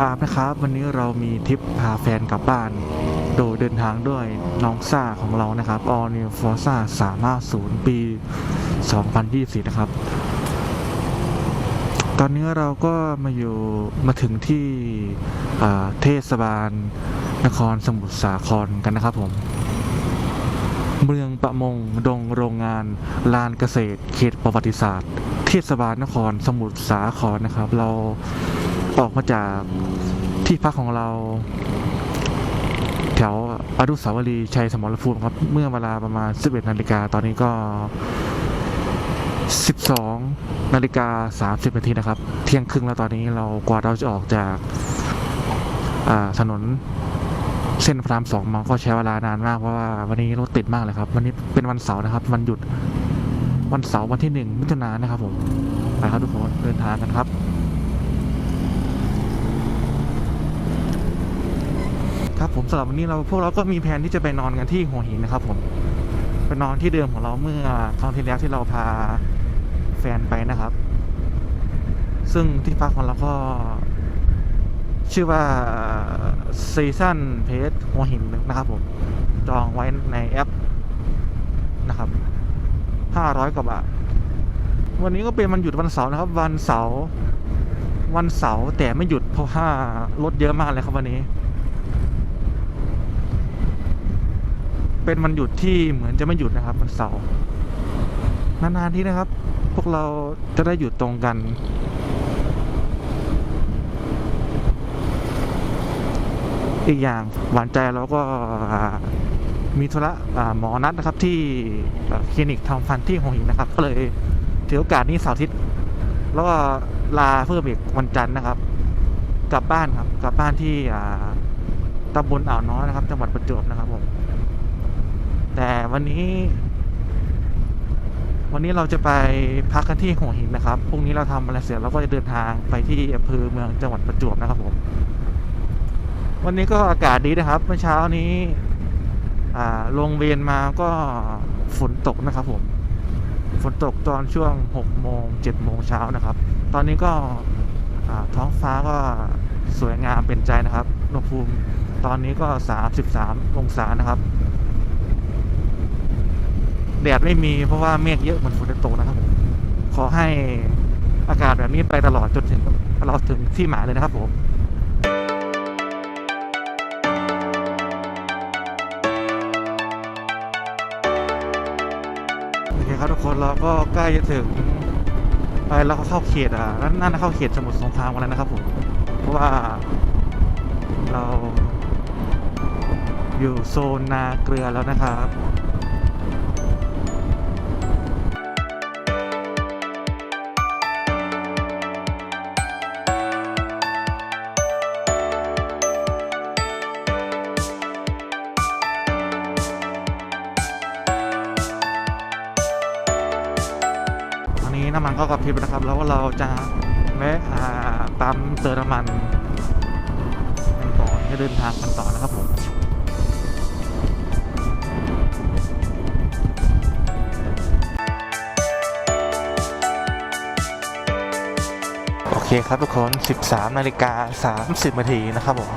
อาร์มนะครับ วันนี้เรามีทริปพาแฟนกลับบ้าน โดยเดินทางด้วยน้องซ่าของเรานะครับ All New Forza 350ปี 2024 นะครับ ตอนนี้เราก็มาอยู่มาถึงที่เทศบาลนครสมุทรสาครกันนะครับผม เมืองประมงดงโรงงานลานเกษตร เขตประวัติศาสตร์ เทศบาลนครสมุทรสาครนะครับ เรา ออกมาจากที่พักของเรา แถวอนุสาวรีย์ชัยสมรภูมิครับ เมื่อเวลาประมาณ 11นาฬิกาตอนนี้ก็ 12นาฬิกา30นาทีนะครับ เที่ยงครึ่งแล้วตอนนี้เรากว่าเราจะออกจากถนนเส้นพระรามสองมาก็ใช้เวลานานมากเพราะว่าวันนี้รถติดมากเลยครับ วันนี้เป็นวันเสาร์นะครับ วันหยุดวันเสาร์วันที่หนึ่งมิถุนายนนะครับผมไปครับทุกคนเดินทางกันครับ ครับผมสำหรับวันนี้เราพวกเราก็มีแผนที่จะไปนอนกันที่หัวหินนะครับ ผมไปนอนที่เดิมของเราเมื่อครั้งที่แล้วที่เราพาแฟนไปนะครับ ซึ่งที่พักของเราก็ ชื่อว่าซีซั o นเพจหัวหินนะครับ ผมจองไว้ในแอปนะครับห้าร้อยกว่าบาทวันนี้ก็เป็นวันหยุดวันเสาร์นะครับ วันเสาร์วันเสาร์แต่ไม่หยุดเพราะว่ารถเยอะมากเลยครับวันนี้ เป็นวันหยุดที่เหมือนจะไม่หยุดนะครับวันเสาร์นานๆที่นะครับ พวกเราจะได้หยุดตรงกัน อีกอย่างหวานใจเราก็มีธุระหมอนัดนะครับที่คลินิกทำฟันที่หัวหินนะครับ ก็เลยถือโอกาสนี้เสาร์อาทิตย์แล้วก็ลาเพิ่มอีกวันจันทร์นะครับ กลับบ้านครับ กลับบ้านที่ตำบลอ่าวน้อยนะครับ จังหวัดประจวบนะครับผม วันนี้ วันนี้เราจะไปพักกันที่หัวหินนะครับ พรุ่งนี้เราทำอะไรเสร็จเราก็จะเดินทางไปที่อำเภอเมืองจังหวัดประจวบนะครับผม วันนี้ก็อากาศดีนะครับ เมื่อเช้านี้อ่าลงเวรมาก็ฝนตกนะครับผม ฝนตกตอนช่วง6โมง7โมงเช้านะครับ ตอนนี้ก็ท้องฟ้าก็สวยงามเป็นใจนะครับอุณหภูมิตอนนี้ก็ 33 องศานะครับ แดดไม่มีเพราะว่าเมฆเยอะเหมือนฝนจะตกนะครับผมขอให้อากาศแบบนี้ไปตลอดจนถึงเราถึงที่หมายเลยนะครับผมโอเคครับทุกคนเราก็ใกล้จะถึงไปเราก็เข้าเขตอะนั่นนั่นเข้าเขตสมุทรสงครามกันแล้วนะครับผมเพราะว่าเราอยู่โซนนาเกลือแล้วนะครับ อนนี้น้ำมันก็กระพริบนะครับ แล้วเราจะแวะอ่าปั๊มเติมน้ำมันกันก่อนจะเดินทางกันต่อนะครับผมโอเคครับทุกคน 13 นาฬิกา 30นาทีนะครับผม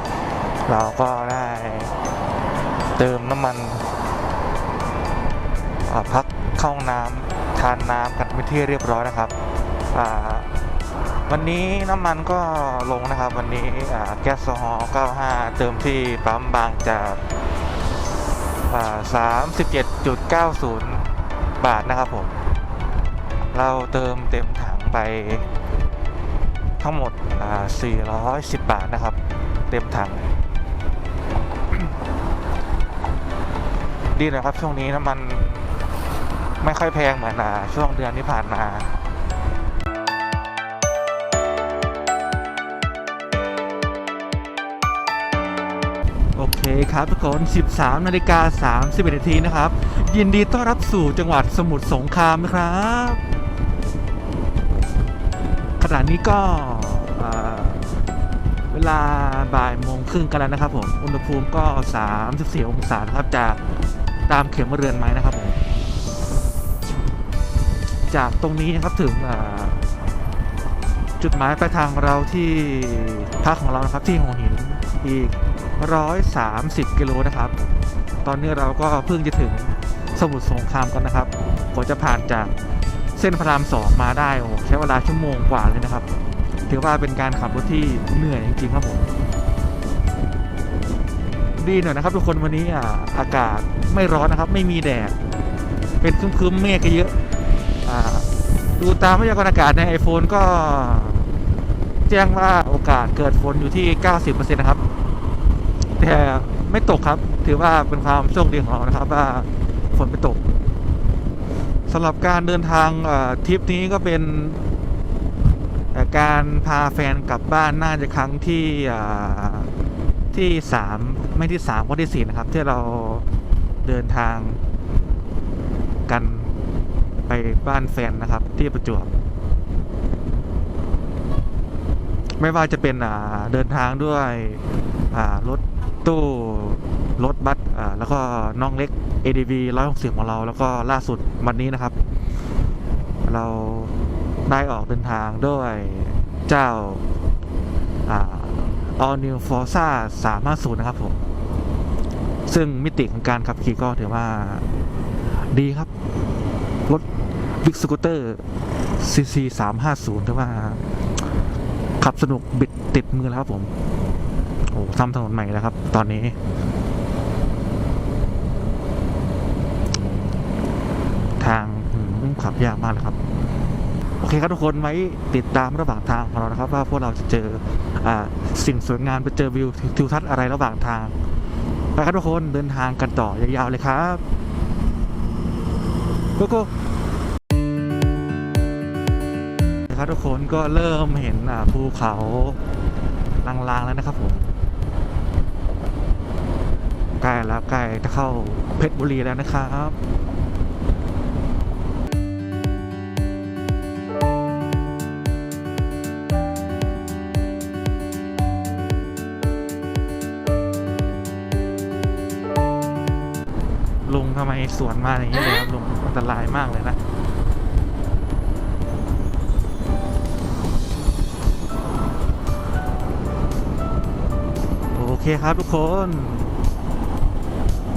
เราก็ได้เติมน้ำมันพักเข้าห้องน้ำ ทานน้ำกันเป็นที่เรียบร้อยนะครับวันนี้น้ำมันก็ลงนะครับ วันนี้แก๊สโซฮอล์95 เติมที่ปั๊มบางจาก37.90 บาทนะครับผม เราเติมเต็มถังไปทั้งหมด 410 บาทนะครับ เต็มถัง ดีนะครับ ช่วงนี้น้ำมัน ไม่ค่อยแพงเหมือนอ่าช่วงเดือนที่ผ่านมาโอเคครับทุกคน 13นาฬิกา31นาทีนะครับ ยินดีต้อนรับสู่จังหวัดสมุทรสงครามนะครับ ขณะนี้ก็เวลาบ่ายโมงครึ่งกันแล้วนะครับผม อุณหภูมิก็ 34 องศาครับจากตามเข็มเรือนไม้นะครับผม จากตรงนี้นะครับถึงจุดหมายปลายทางเราที่พักของเรานะครับที่หัวหินอีก 130 กิโลนะครับ ตอนนี้เราก็เพิ่งจะถึงสมุทรสงครามกันนะครับกว่าจะผ่านจากเส้นพระรามสองมาได้โอ้ใช้เวลาชั่วโมงกว่าเลยนะครับ ถือว่าเป็นการขับรถที่เหนื่อยจริงๆครับผมดีหน่อยนะครับทุกคนวันนี้อากาศไม่ร้อนนะครับ ไม่มีแดดเป็นครึ้มๆเมฆก็เยอะ ดูตามพยากรณ์อากาศใน iPhone ก็แจ้งว่าโอกาสเกิดฝนอยู่ที่ 90%นะครับ แต่ไม่ตกครับ ถือว่าเป็นความโชคดีของเรานะครับ ว่าฝนไม่ตกสำหรับการเดินทางทริปนี้ก็เป็นการพาแฟนกลับบ้านน่าจะครั้งที่ที่สามไม่ที่สามก็ที่สี่นะครับ ที่เราเดินทาง ไปบ้านแฟนนะครับ ที่ประจวบ ไม่ว่าจะเป็นอ่าเดินทางด้วยอ่ารถตู้รถบัสอ่าแล้วก็น้องเล็ก ADV 160ของเรา แล้วก็ล่าสุดวันนี้นะครับ เราได้ออกเดินทางด้วยเจ้าอ่า All New Forza 350 นะครับผม ซึ่งมิติของการขับขี่ก็ถือว่าดีครับ รถ Big Scooter CC 350ถือว่า ขับสนุกบิดติดมือแล้วครับผม โอ้ทำถนนใหม่แล้วครับ ตอนนี้ทางขับยากมากเลยครับ โอเคครับทุกคนไว้ติดตามระหว่างทางของเรานะครับ ว่าพวกเราจะเจออสิ่งสวยงามไปเจอวิวทิวทัศน์อะไรระหว่างทางไปครับทุกคนเดินทางกันต่อยาวๆเลยครับ กโก้ครับทุกคนก็เริ่มเห็นภูเขาลางๆแล้วนะครับผมใกล้แล้วใกล้จะเข้าเพชรบุรีแล้วนะครับลุงทำไมสวนมาอย่างนี้เลยครับ ตรายมากเลยนะโอเคครับทุกคน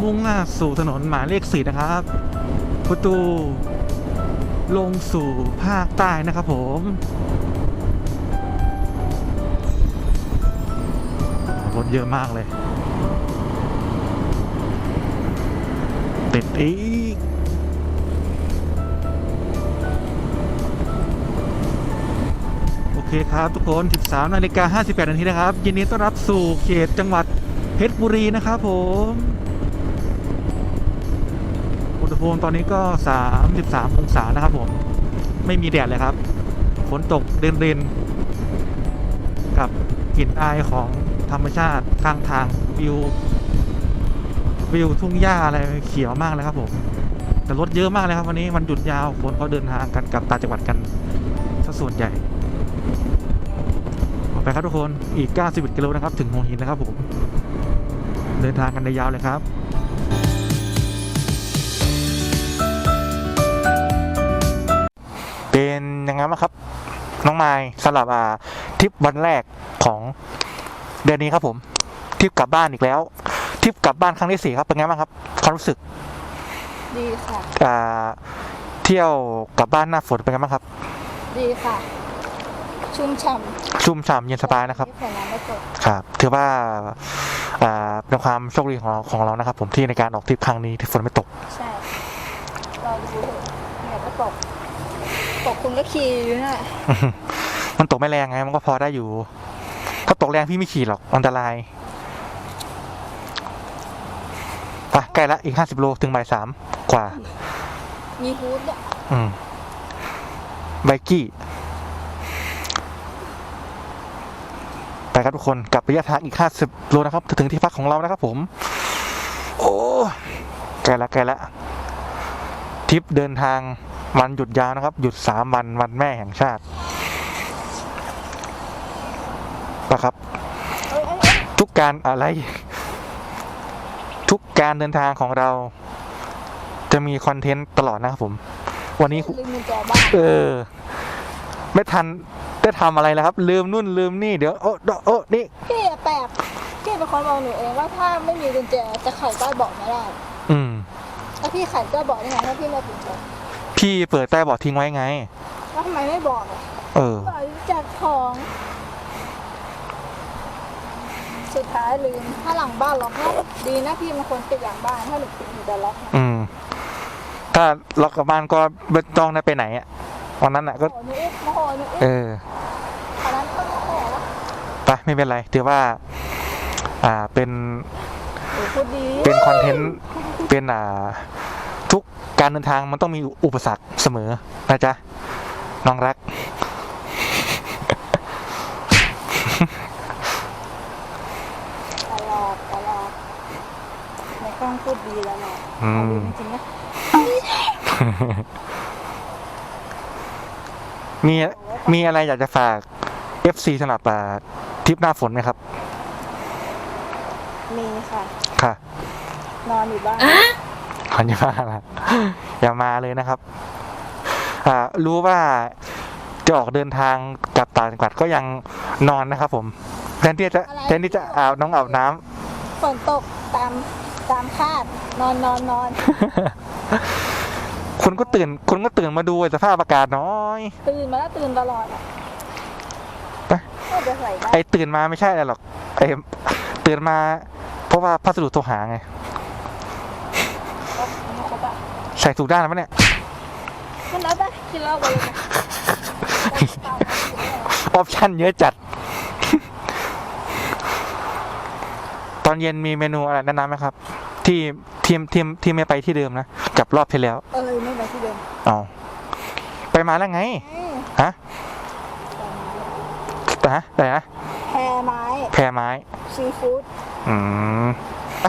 มุ่งหน้าสู่ถนนหมายเลขสี่นะครับ ประตู ลงสู่ภาคใต้นะครับผมรถเยอะมากเลยติดอีก คครับทุกคน 13นาฬิกา58นาทีนะครับ ยินดีต้อนรับสู่เขตจังหวัดเพชรบุรีนะครับผมอุณหภูมิตอนนี้ก็ 33 องศานะครับผม ไม่มีแดดเลยครับ ฝนตกเรนๆกับกลิ่นอายของธรรมชาติข้างทางวิววิวทุ่งหญ้าอะไรเขียวมากเลยครับผม แต่รถเยอะมากเลยครับวันนี้วันหยุดยาวคนเขาเดินทางกันกลับต่างจังหวัดกันซะส่วนใหญ่ ไปครับทุกคนอีก 91กิโลนะครับ ถึงหัวหินนะครับผม เดินทางกันยาวเลยครับเป็นยังไงบ้างครับ น้องไม้สำหรับอ่าทริปวันแรกของเดือนนี้ครับผมทริปกลับบ้านอีกแล้วทริปกลับบ้านครั้งที่สี่ครับเป็นไงบ้างครับความรู้สึกดีค่ะอ่าเที่ยวกลับบ้านหน้าฝนเป็นไงบ้างครับ ดีค่ะ ชุ่มฉ่ำชุ่มฉ่ำเย็นสบายนะครับที่ฝนน้ำไม่ตกครับ ถือว่าอ่าเป็นความโชคดีของเราของเรานะครับ ผมที่ในการออกทริปครั้งนี้ที่ฝนไม่ตก ใช่เราดูเถอะเนี่ยก็ตก ตกคุณก็ขี่อยู่น่ะมันตกไม่แรงไง มันก็พอได้อยู่ ถ้าตกแรงพี่ไม่ขี่หรอก อันตรายไปใกล้ละอีกห้าสิบโลถึงบ่ายสามกว่า มีฮูดเนี่ยอืมไบกี้ ไปครับทุกคนกลับระยะทางอีกห้าสิบโลนะครับจะถึงที่พักของเรานะครับผม โอ้ใกล้ละใกล้ละทริปเดินทางวันหยุดยาวนะครับ หยุดสามวันวันแม่แห่งชาตินะครับเอ้ยเอ้ยเอ้ยทุกการอะไร ทุกการเดินทางของเรา จะมีคอนเทนต์ตลอดนะครับผม วันนี้ลืมกุญแจบ้านเออ ไม่ทัน ได้ทำอะไรแล้วครับ ลืมนู่นลืมนี่เดี๋ยวโอ้โอ้นี่พี่อะแปลกพี่เป็นคนบอกหนูเองว่าถ้าไม่มีกุญแจจะไขใต้เบาะไม่ได้อืมแล้วพี่ไขใต้เบาะได้ไงถ้าพี่ไม่กุญแจพี่เปิดใต้เบาะทิ้งไว้ไงแล้วทำไมไม่บอกอะเออ บอกจัดของ สุดท้ายลืมถ้าหลังบ้านล็อกนะดีนะพี่เป็นคนปิดหลังบ้านถ้าหนูปิดหนูจะล็อกนะอืม ถ้าล็อกกลับบ้านก็ไม่ต้องได้ไปไหนอะ วันนั้นอะก็โอ้โหหนูอีกโมโหหนูอีกเอออันนั้นก็โมโหแล้วไปไม่เป็นไรถือว่า อ่าเป็นหนูพูดดีเป็นคอนเทนต์เป็นอ่า ทุกการเดินทางมันต้องมีอุปสรรคเสมอนะจ๊ะน้องรัก ตลอดตลอดในกล้องพูดดีตลอดอืม เอาดีจริงๆนะ มีมีอะไรอยากจะฝาก FC สำหรับอ่าทริปหน้าฝนไหมครับ มีค่ะ ค่ะนอนอยู่บ้านขอนอย่ามาละอย่ามาเลยนะครับ อ่า รู้ว่าจะออกเดินทางกลับต่างจังหวัดก็ยังนอนนะครับ ผมแทนที่จะแทนที่จะอาบน้องอาบน้ำ ฝนตกตามตามคาด นอนนอนนอน คุณก็ตื่นคุณก็ตื่นมาดูสภาพอากาศน้อย ตื่นมาแล้วตื่นตลอดอะไปก็จะใส่ได้ไอ้ตื่นมาไม่ใช่อะไรหรอกไอ้ตื่นมา เพราะว่าพัสดุโทรหาไงก็ไม่ครบอะใส่ถูกด้านแล้วปะเนี่ยมันแล้วไปกินเหล้าไปเลยนะออปชั่นเยอะจัด ตอนเย็นมีเมนูอะไรแนะนำไหมครับ ที่ทีมทีมที่ไม่ไปที่เดิมนะกับรอบที่แล้ว เออไม่ไปที่ เดิมอ๋อไปมาแล้วไงอืมฮะแต่ฮะแต่นะแพรไม้ แพรไม้ซีฟู้ดอืมไป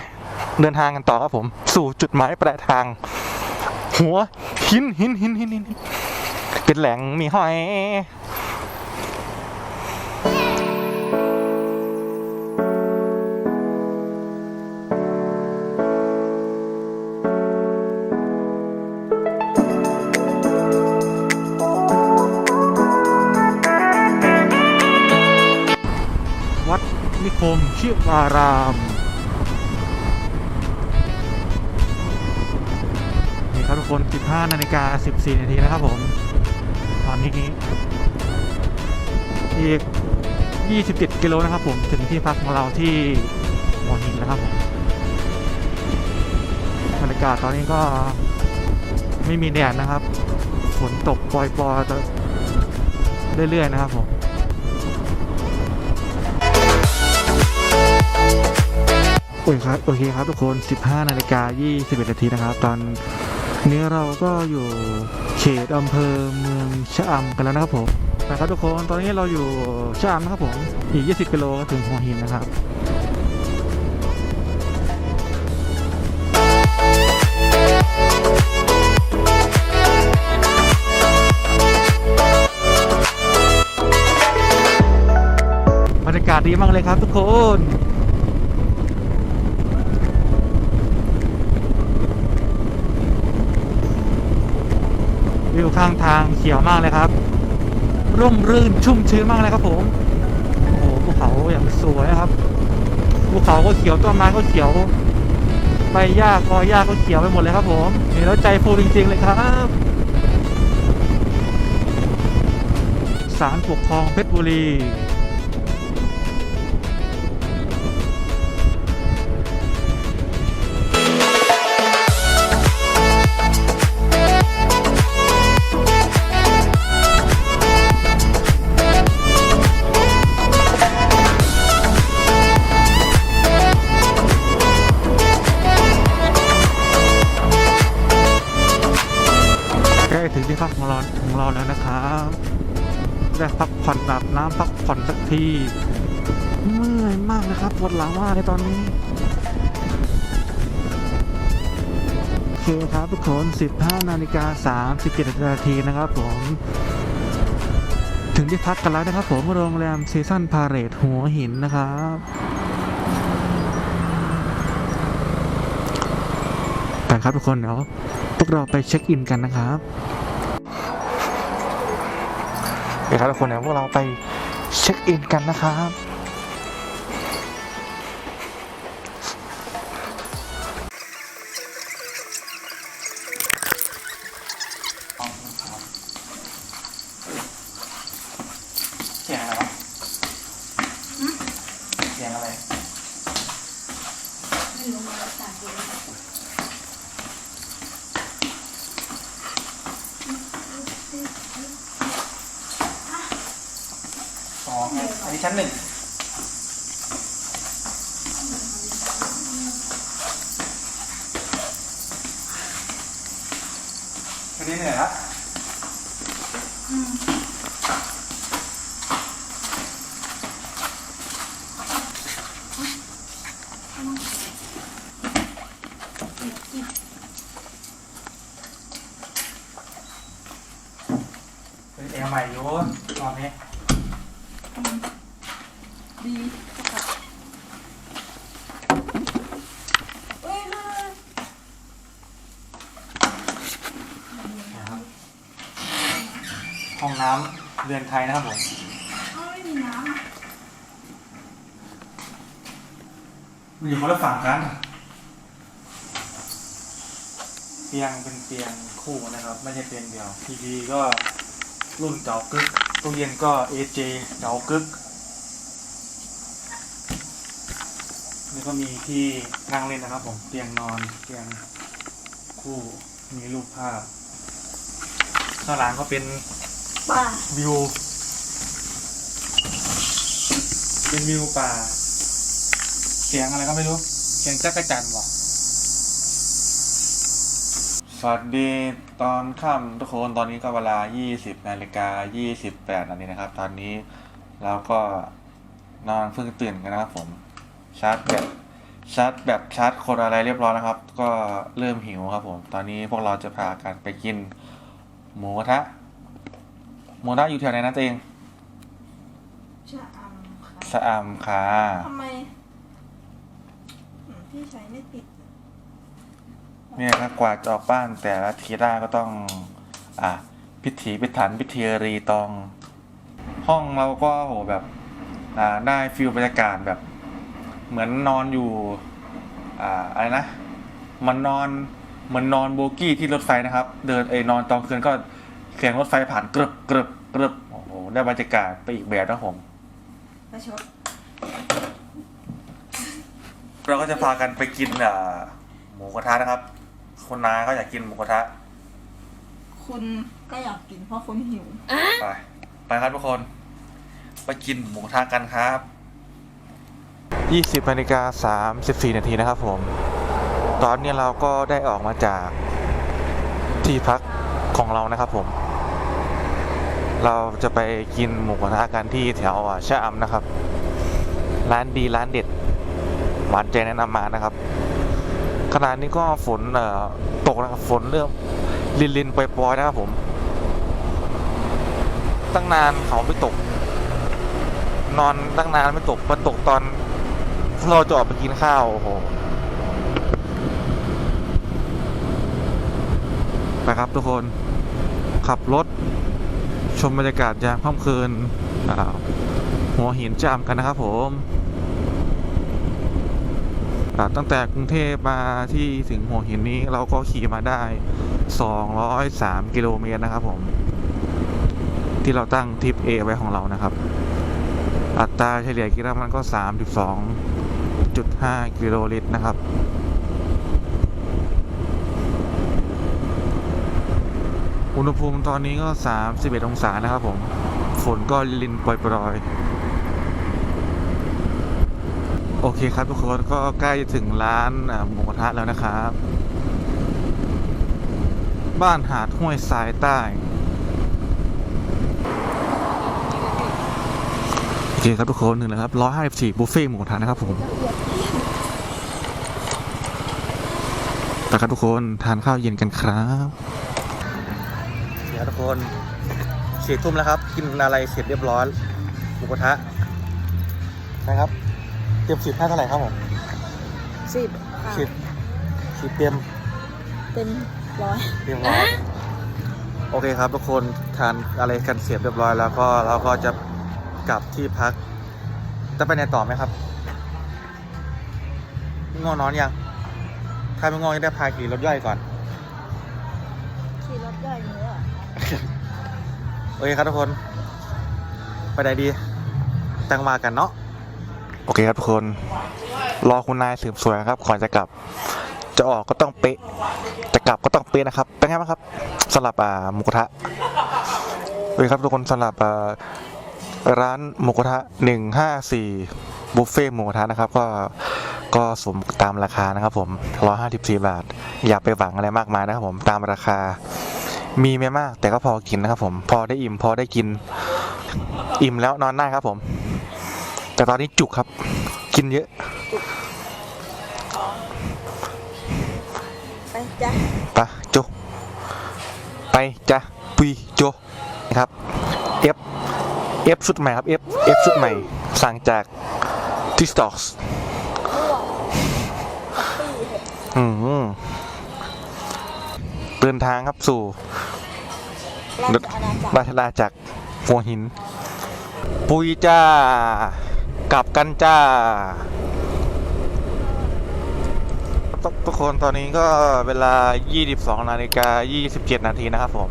เดินทางกันต่อครับผม สู่จุดหมายปลายทาง หัวหินหินหินหินหินเป็นแหล่งมีหอย มชิวารามนี่ครับทุกคน 15นาฬิกา14 นาทีนะครับผม ตอนนี้อีก 27 กิโลนะครับผม ถึงที่พักของเราที่หัวหินแล้วครับผมบรรยากาศตอนนี้ก็ไม่มีแดดนะครับ ฝนตกปล่อยๆจะเรื่อยๆนะครับผม โอเคครับโอเคครับทุกคน 15นาฬิกา21นาทีนะครับ ตอนนี้เราก็อยู่เขตอำเภอเมืองชะอำกันแล้วนะครับผมนะครับทุกคนตอนนี้เราอยู่ชะอำนะครับผมอีก 20กิโลก็ถึงหัวหินนะครับบรรยากาศดีมากเลยครับทุกคน ข้างทางเขียวมากเลยครับ ร่มรื่นชุ่มชื้นมากเลยครับผมโอ้โหภูเขาอย่างสวยนะครับภูเขาก็เขียวต้นไม้ก็เขียวใบหญ้ากอหญ้าก็เขียวไปหมดเลยครับผมเห็นแล้วใจฟูจริง ๆ เลยครับศาลปกครองเพชรบุรี ครับทุกคน15 นาฬิกา 37 นาทีนะครับผม ถึงที่พักกันแล้วนะครับผมโรงแรมซีซันพาเรตหัวหินนะครับไปครับทุกคนเดี๋ยวพวกเราไปเช็คอินกันนะครับเดี๋ยวครับทุกคนเดี๋ยวพวกเราไปเช็คอินกันนะครับ เสียงอะไรวะเสียงอะไร ไม่รู้มาจากตัว สองอันนี้ชั้นหนึ่งอันนี้เหนื่อยละเป็นแอร์ใหม่อยู่ตอนนี้ ดีค่ะเอ้ยมา นะครับห้องน้ำเรือนไทยนะครับผมเอาไม่มีน้ำอะมันอยู่คนละฝั่งกันเตียงเป็นเตียงคู่นะครับ ไม่ใช่เตียงเดียวทีวีก็รุ่นเก่ากึกตู้เย็นก็ AJ เก่ากึกนี่ก็มีที่นั่งเล่นนะครับ ผมเตียงนอนเตียงคู่มีรูปภาพข้างหลังก็เป็นป่าวิว เป็นวิวป่า เสียงอะไรก็ไม่รู้ เสียงจักรจันทร์วะสวัสดีตอนค่ำทุกคนตอนนี้ก็เวลา 20นาฬิกา28นาทีนะครับ ตอนนี้เราก็นอนเพิ่งตื่นกันนะครับผม ชาร์จแบตชาร์จแบตชาร์จคนอะไรเรียบร้อยนะครับ ก็เริ่มหิวครับผม ตอนนี้พวกเราจะพากันไปกิน หมูกระทะหมูกระทะอยู่แถวไหนนะตัวเองชะอำค่ะสะอำค่ะ ทำไมอืมพี่ใช้ไม่ติด เนี่ยครับกว่าจะออกบ้านแต่ละทีได้ก็ต้อง อะพิถีพิถันพิธีรีตอง ห้องเราก็โหแบบ อ่าได้ฟิลบรรยากาศแบบ เหมือนนอนอยู่ อ่าอะไรนะมันนอนเหมือนนอนโบกี้ที่รถไฟนะครับ เดินเอยนอนตอนคืนก็เสียงรถไฟผ่านกรึบกรึบกรึบโอ้โหได้บรรยากาศไปอีกแบบนะผม ประชดเราก็จะพากันไปกินอ่าหมูกระทะนะครับ คนน้าก็อยากกินหมูกระทะ คุณก็อยากกินเพราะคุณหิว ไป ไปครับทุกคน ไปกินหมูกระทะกันครับ 20นาฬิกา34 นาทีนะครับผม ตอนนี้เราก็ได้ออกมาจากที่พักของเรานะครับผม เราจะไปกินหมูกระทะกันที่แถวชะอำนะครับ ร้านดีร้านเด็ดหวานใจแนะนำมานะครับขณะนี้ก็ฝนตกนะครับฝนเริ่มลินลินๆปล่อยๆนะครับผม ตั้งนานเขาไม่ตก นอนตั้งนานไม่ตกมาตกตอนเราจะออกไปกินข้าวโอ้โหไปครับทุกคนขับรถ มบรรยากาศยามค่ำคืนหัวหินจามกันนะครับผมตั้งแต่กรุงเทพมาที่ถึงหัวหินนี้เราก็ขี่มาได้ 203 กิโลเมตรนะครับผม ที่เราตั้งทิป A ไว้ของเรานะครับ อัตราเฉลี่ยกิโลมันก็ 32.5 กิโลลิตรนะครับ ณหภูมิตอนนี้ก็ 31 องศานะครับผม ฝนก็ลินปล่อยๆ โอเคครับทุกคนก็ใกล้จะถึงร้านหมูกระทะแล้วนะครับ บ้านหาดห้วยทรายใต้ โอเคครับทุกคนหนึ่งนะครับร้อยห้าสิบสี่บุฟเฟ่ต์หมูกระทะนะครับผมไปครับทุกคนทานข้าวเย็นกันครับ คนสี่ทุ่มแล้วครับ กินอะไรเสร็จเรียบร้อยหมูกระทะนะครับ เตรียมสิบให้เท่าไหร่ครับผมสิบค่ะสิบสิบเตรียมเป็นร้อยเตรียมร้อยโอโอเคครับทุกคนทานอะไรกันเสร็จเรียบร้อยแล้วก็เราก็จะกลับที่พัก จะไปไหนต่อไหมครับง่วงนอนยังถ้าไม่ง่วงจะได้พาขี่รถย่อยก่อนขี่รถย่อยเนื้อ โอเคครับทุกคน ไปไหนดีจังมากันเนาะ โอเคครับทุกคน รอคุณนายสืบสวนครับก่อนจะกลับ จะออกก็ต้องเป๊ะ จะกลับก็ต้องเป๊ะนะครับ เป็นไงบ้างครับสำหรับอ่าหมูกระทะโอเคครับทุกคนสำหรับอ่าร้านหมูกระทะหนึ่งห้าสี่บุฟเฟ่หมูกระทะนะครับ ก็ก็สมตามราคานะครับผมร้อยห้าสิบสี่บาท อย่าไปหวังอะไรมากมายนะครับผมตามราคา มีไม่มาก แต่ก็พอกินนะครับผม พอได้อิ่มพอได้กิน อิ่มแล้วนอนได้ครับผม แต่ตอนนี้จุกครับ กินเยอะไปจ้ะไปะโจไปจ้ะปุยโจนะครับ F F ชุดใหม่ครับ F F ชุดใหม่ สั่งจากที่สต็อกส์ม่วงแฮปปี้เห็ดอืมเดินทางครับสู่ ราชอาจักรหัวหิน ปุยจ้ากลับกันจ้า ทุกคนตอนนี้ก็เวลา 22 นาฬิกา 27 นาทีนะครับผม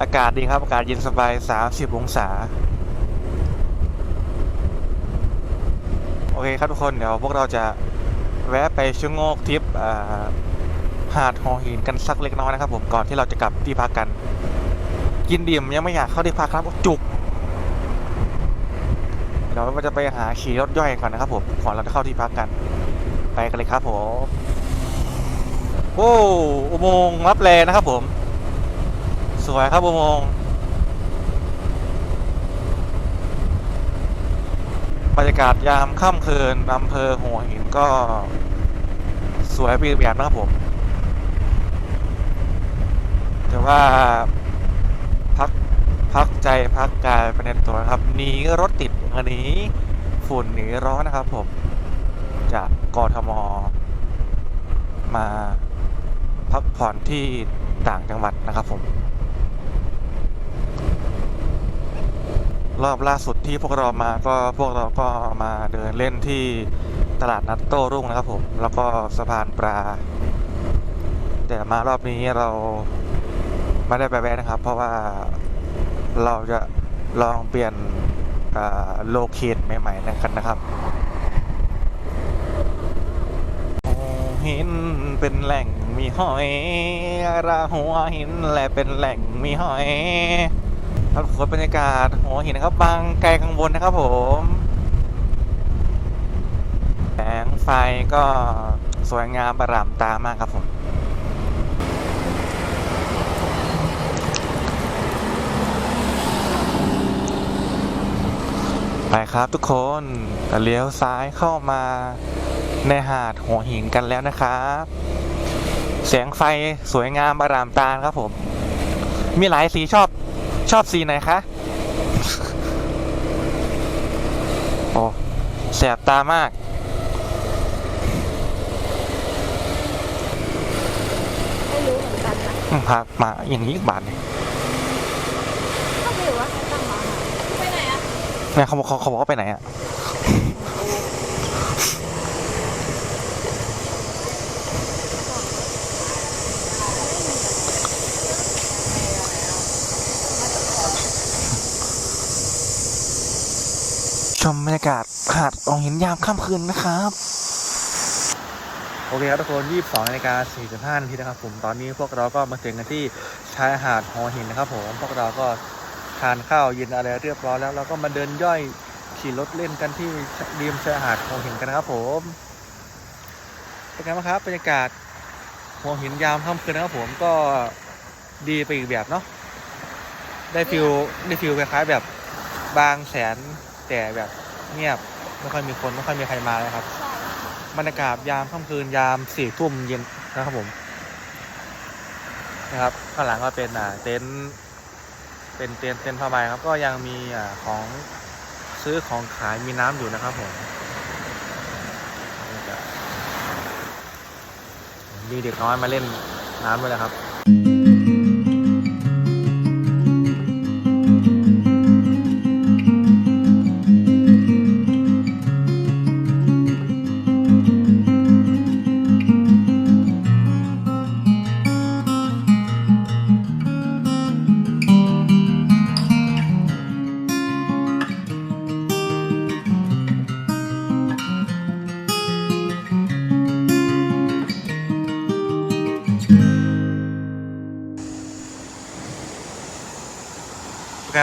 อากาศดีครับ อากาศเย็นสบาย 30 องศา โอเคครับทุกคน เดี๋ยวพวกเราจะแวะไปชะโงกทิปอ่า หาดหอหินกันสักเล็กน้อยนะครับ ผมก่อนที่เราจะกลับที่พักกัน กินดิ่มยังไม่อยากเข้าที่พักครับจุกเดี๋ยวเราจะไปหาขี่รถย่อยก่อนนะครับ ผมก่อนเราจะเข้าที่พักกัน ไปกันเลยครับผมโอ้อุโมงค์รับแลนะครับผม สวยครับอุโมงค์บรรยากาศยามค่ำคืนอำเภอหัวหินก็สวยไปอีกแบบนะครับผม แต่ว่าพักพักใจพักกายไปในตัวนะครับหนีรถติดอันนี้ฝุ่นหนีร้อนนะครับผม จากกทม มาพักผ่อนที่ต่างจังหวัดนะครับผม รอบล่าสุดที่พวกเรามาก็พวกเราก็มาเดินเล่นที่ตลาดนัดโต้รุ่งนะครับผม แล้วก็สะพานปลา แต่มารอบนี้เรา ไม่ได้ไปแวะนะครับ เพราะว่าเราจะลองเปลี่ยนโลเคทใหม่ๆกันนะครับหินเป็นแหล่งมีหอยราหัวหินและเป็นแหล่งมีหอยครับผมบรรยากาศหัวหินนะครับบางไกลข้างบนนะครับผมแสงไฟก็สวยงามประหลาดตามากครับผม ไปครับทุกคนเลี้ยวซ้ายเข้ามาในหาดหัวหินกันแล้วนะครับแสงไฟสวยงามอารามตาครับผม มีหลายสีชอบชอบสีไหนคะโอ้แสบตามาก ไม่รู้เหมือนกันนะอืมพามาอย่างนี้อีกบาทเนี่ย ก็ไม่รู้ว่าเขาตั้งมาไปไหนอะ เนี่ยเขาบอกเขาเขาบอกว่าไปไหนอะชมบรรยากาศหาดองหินยามค่ำคืนนะครับ โอเคครับทุกคน 22นาฬิกา45นาทีนะครับผม ตอนนี้พวกเราก็มาถึงกันที่ชายหาดหอหินนะครับผม พวกเราก็ ทานข้าวเย็นอะไรเรียบร้อยแล้วเราก็มาเดินย่อยขี่รถเล่นกันที่ริมชายหาดหอหินกันนะครับผมเป็นไงบ้างครับบรรยากาศหัวหินยามค่ำคืนนะครับผมก็ดีไปอีกแบบเนาะได้ฟิลได้ฟิลคล้ายๆแบบบางแสนแต่แบบเงียบไม่ค่อยมีคนไม่ค่อยมีใครมาเลยครับบรรยากาศยามค่ำคืนยามสี่ทุ่มเย็นนะครับผมนะครับข้างหลังก็เป็นอ่าเต็นท์ เป็นเต็นเต็นผ้าใบครับก็ยังมีอของซื้อของขายมีน้ำอยู่นะครับผมมมีเด็กน้อยมาเล่นน้ำด้วยนะครับ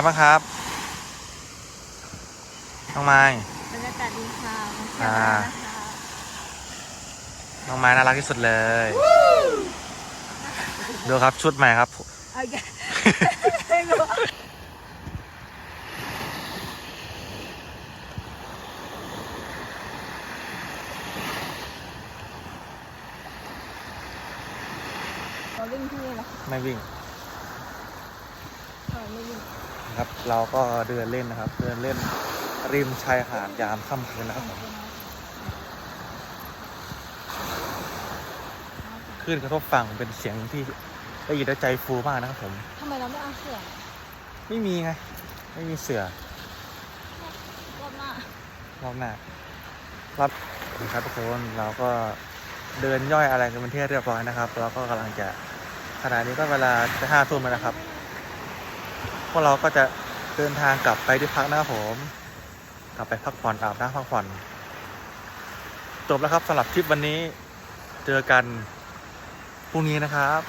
บ้างครับน้องไม้บรรยากาศดีค่ะอ่าน้องไม้น่ารักที่สุดเลย ดูครับชุดใหม่ครับ เอาแกไม่รู้เราวิ่งที่นี่เหรอไม่วิ่ง เออไม่วิ่ง นะครับ เราก็เดินเล่นนะครับ เดินเล่นริมชายหาดยามค่ำคืนนะครับผมคลื่นกระทบฝั่งเป็นเสียงที่ได้ยินแล้วใจฟูมากนะครับผมทำไมเราไม่เอาเสือไม่มีไง ไม่มีเสือรอบหน้ารอบหน้ารับครับทุกคนเราก็เดินย่อยอะไรกันเป็นที่เรียบร้อยนะครับเราก็กำลังจะขณะนี้ก็เวลาจะห้าทุ่มแล้วนะครับ พวกเราก็จะเดินทางกลับไปที่พักนะครับผม กลับไปพักผ่อนอาบน้ำพักผ่อน จบแล้วครับสำหรับทริปวันนี้ เจอกันพรุ่งนี้นะครับ